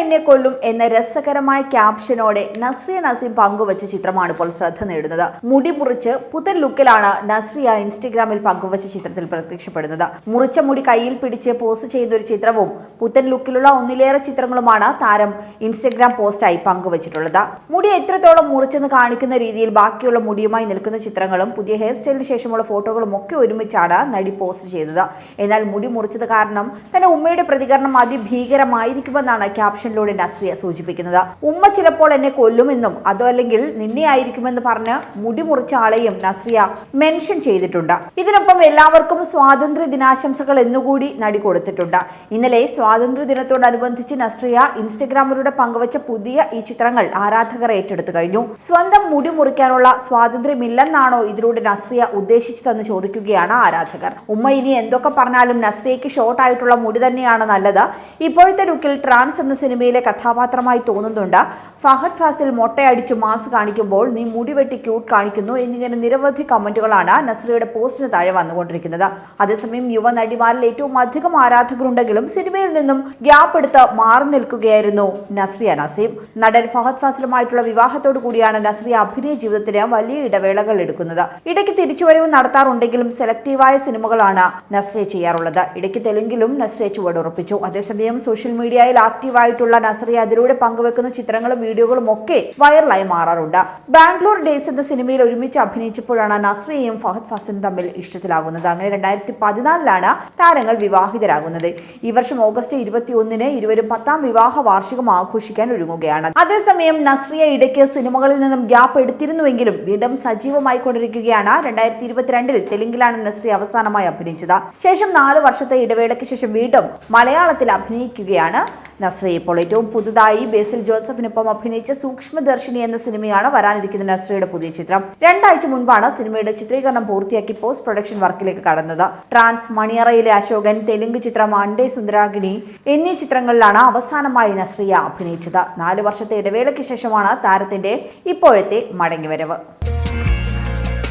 എന്നെ കൊല്ലും എന്ന രസകരമായ ക്യാപ്ഷനോടെ നസ്രിയ നസീം പങ്കുവച്ച ചിത്രമാണ് ഇപ്പോൾ ശ്രദ്ധ നേടുന്നത്. മുടി മുറിച്ച് പുതൻ ലുക്കിലാണ് നസ്രിയ ഇൻസ്റ്റഗ്രാമിൽ പങ്കുവച്ച ചിത്രത്തിൽ പ്രത്യക്ഷപ്പെടുന്നത്. മുറിച്ച മുടി കയ്യിൽ പിടിച്ച് പോസ്റ്റ് ചെയ്യുന്ന ഒരു ചിത്രവും പുത്തൻ ലുക്കിലുള്ള ഒന്നിലേറെ ചിത്രങ്ങളുമാണ് താരം ഇൻസ്റ്റഗ്രാം പോസ്റ്റായി പങ്കുവച്ചിട്ടുള്ളത്. മുടി എത്രത്തോളം മുറിച്ചെന്ന് കാണിക്കുന്ന രീതിയിൽ ബാക്കിയുള്ള മുടിയുമായി നിൽക്കുന്ന ചിത്രങ്ങളും പുതിയ ഹെയർ സ്റ്റൈലിന് ശേഷമുള്ള ഫോട്ടോകളും ഒക്കെ ഒരുമിച്ചാണ് നടി പോസ്റ്റ് ചെയ്തത്. എന്നാൽ മുടി മുറിച്ചത് കാരണം തന്റെ ഉമ്മയുടെ പ്രതികരണം അതിഭീകരമായിരിക്കുമെന്നാണ് ക്യാപ്ഷനിലൂടെ നസ്രിയ സൂചിപ്പിക്കുന്നത്. ഉമ്മ ചിലപ്പോൾ എന്നെ കൊല്ലുമെന്നും അതോ അല്ലെങ്കിൽ നിന്നെ ആയിരിക്കുമെന്ന് പറഞ്ഞ് മുടി മുറിച്ച ആളെയും നസ്രിയ മെൻഷൻ ചെയ്തിട്ടുണ്ട്. ഇതിനൊപ്പം എല്ലാവർക്കും സ്വാതന്ത്ര്യ ദിനാശംസകൾ എന്നുകൂടി നടി കൊടുത്തിട്ടുണ്ട്. ഇന്നലെ സ്വാതന്ത്ര്യ ദിനത്തോടനുബന്ധിച്ച് നസ്രിയ ഇൻസ്റ്റഗ്രാമിലൂടെ പങ്കുവച്ച പുതിയ ഈ ചിത്രങ്ങൾ ആരാധകർ ഏറ്റെടുത്തു കഴിഞ്ഞു. സ്വന്തം മുടി മുറിക്കാനുള്ള സ്വാതന്ത്ര്യമില്ലെന്നാണോ ഇതിലൂടെ നസ്രിയ ഉദ്ദേശിച്ചതെന്ന് ചോദിക്കുകയാണ് ആരാധകർ. ഉമ്മ ഇനി എന്തൊക്കെ പറഞ്ഞാലും നസ്രിയയ്ക്ക് ഷോർട്ട് ആയിട്ടുള്ള മുടി തന്നെയാണ് നല്ലത്. ഇപ്പോഴത്തെ ലുക്കിൽ ട്രാൻസ് എന്ന സിനിമയിലെ കഥാപാത്രമായി തോന്നുന്നുണ്ട്. ഫഹദ് ഫാസിൽ മൊട്ടയടിച്ച് മാസ് കാണിക്കുമ്പോൾ നീ മുടിവെട്ടി ക്യൂട്ട് കാണിക്കുന്നു എന്നിങ്ങനെ നിരവധി കമന്റുകളാണ് നസ്രിയയുടെ പോസ്റ്റിന് താഴെ വന്നുകൊണ്ടിരിക്കുന്നത്. അതേസമയം യുവ നടിമാരിൽ ഏറ്റവും അധികം ആരാധകരുണ്ടെങ്കിലും സിനിമയിൽ നിന്നും ഗ്യാപ്പ് എടുത്ത് മാറി നിൽക്കുകയായിരുന്നു നസ്രിയ നസീം. നടൻ ഫഹദ് ഫാസിലുമായിട്ടുള്ള വിവാഹത്തോടു കൂടിയാണ് നസ്രിയ അഭിനയ ജീവിതത്തിന് വലിയ ഇടവേളകൾ എടുക്കുന്നത്. ഇടയ്ക്ക് തിരിച്ചുവരവ് നടത്താറുണ്ടെങ്കിലും സെലക്റ്റീവായ സിനിമകളാണ് നസ്രിയ ചെയ്യാറുള്ളത്. ഇടയ്ക്ക് തെലുങ്കിലും നസ്രിയ ചുവടുറപ്പിച്ചു. അതേസമയം സോഷ്യൽ മീഡിയയിൽ ആക്റ്റീവായിട്ടുള്ള നസ്രിയ അതിലൂടെ പങ്കുവെക്കുന്ന ചിത്രങ്ങളും വീഡിയോകളും ഒക്കെ വൈറലായി മാറാറുണ്ട്. ബാംഗ്ലൂർ ഡേയ്സ് എന്ന സിനിമയിൽ ഒരുമിച്ച് അഭിനയിച്ചപ്പോഴാണ് നസ്രിയയും ഫഹദ് ഫാസിലും തമ്മിൽ ഇഷ്ടത്തിലാകുന്നത്. അങ്ങനെ രണ്ടായിരത്തി പതിനാലിലാണ് താരങ്ങൾ വിവാഹിതരാകുന്നത്. ഈ വർഷം ഓഗസ്റ്റ് ഇരുപത്തി ഒന്നിന് ഇരുവരും പത്താം വിവാഹ വാർഷികം ആഘോഷിക്കാൻ ഒരുങ്ങുകയാണ്. അതേസമയം നസ്രിയ ഇടയ്ക്ക് സിനിമകളിൽ നിന്നും ഗ്യാപ്പ് എടുത്തിരുന്നുവെങ്കിലും വീണ്ടും സജീവമായി കൊണ്ടിരിക്കുകയാണ്. രണ്ടായിരത്തി ഇരുപത്തിരണ്ടിൽ തെലുങ്കിലാണ് നസ്രിയ അവസാനമായി അഭിനയിച്ചത്. ശേഷം നാല് വർഷത്തെ ഇടവേളയ്ക്ക് ശേഷം വീണ്ടും മലയാളത്തിൽ അഭിനയിക്കുകയാണ് നസ്രിയ ഇപ്പോൾ ഏറ്റവും പുതുതായി ബേസിൽ ജോസഫിനൊപ്പം അഭിനയിച്ച സൂക്ഷ്മദർശിനി എന്ന സിനിമയാണ് വരാനിരിക്കുന്ന നസ്രിയുടെ പുതിയ ചിത്രം. രണ്ടാഴ്ച മുൻപാണ് സിനിമയുടെ ചിത്രീകരണം പൂർത്തിയാക്കി പോസ്റ്റ് പ്രൊഡക്ഷൻ വർക്കിലേക്ക് കടന്നത്. ട്രാൻസ് മണിയറയിലെ അശോകൻ തെലുങ്ക് ചിത്രം അണ്ടേ സുന്ദരാഗിനി എന്നീ ചിത്രങ്ങളിലാണ് അവസാനമായി നസ്രിയ അഭിനയിച്ചത്. നാല് വർഷത്തെ ഇടവേളയ്ക്ക് ശേഷമാണ് താരത്തിന്റെ ഇപ്പോഴത്തെ മടങ്ങിവരവ്.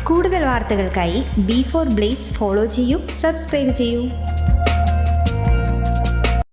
കൂടുതൽ വാർത്തകൾക്കായി ബി ഫോർ ബ്ലേസ് ഫോളോ ചെയ്യൂ സബ്സ്ക്രൈബ് ചെയ്യൂ.